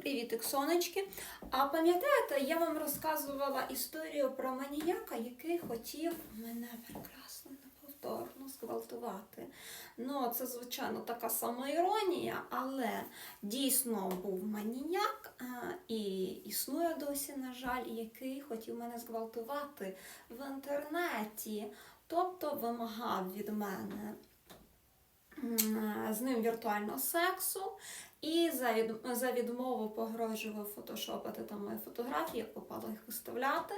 Привіт, сонечки. А пам'ятаєте, я вам розказувала історію про маніяка, який хотів мене прекрасно неповторно зґвалтувати. Ну, це, звичайно, така самоіронія, але дійсно був маніяк і існує досі, на жаль, який хотів мене зґвалтувати в інтернеті. Тобто вимагав від мене з ним віртуального сексу. І за, відмову погрожував фотошопити там мої фотографії, як попало їх виставляти,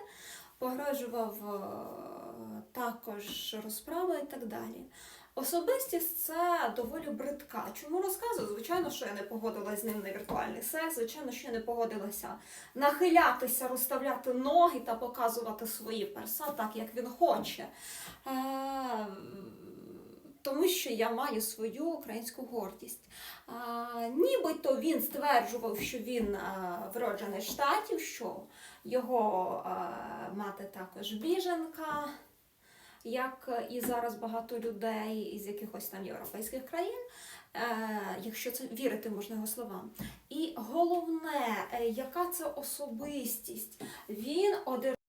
погрожував е, також розправи і так далі. Особистість це доволі бридка. Чому розказую? Звичайно, що я не погодилася з ним на віртуальний секс, звичайно, що я не погодилася нахилятися, розставляти ноги та показувати свої перса так, як він хоче. Е, тому що я маю свою українську гордість. А, нібито він стверджував, що він а, вроджений штатів, що його а, мати також біженка, як і зараз багато людей із якихось там європейських країн, е, якщо це вірити можна його словам. І головне, е, яка це особистість? Він одержав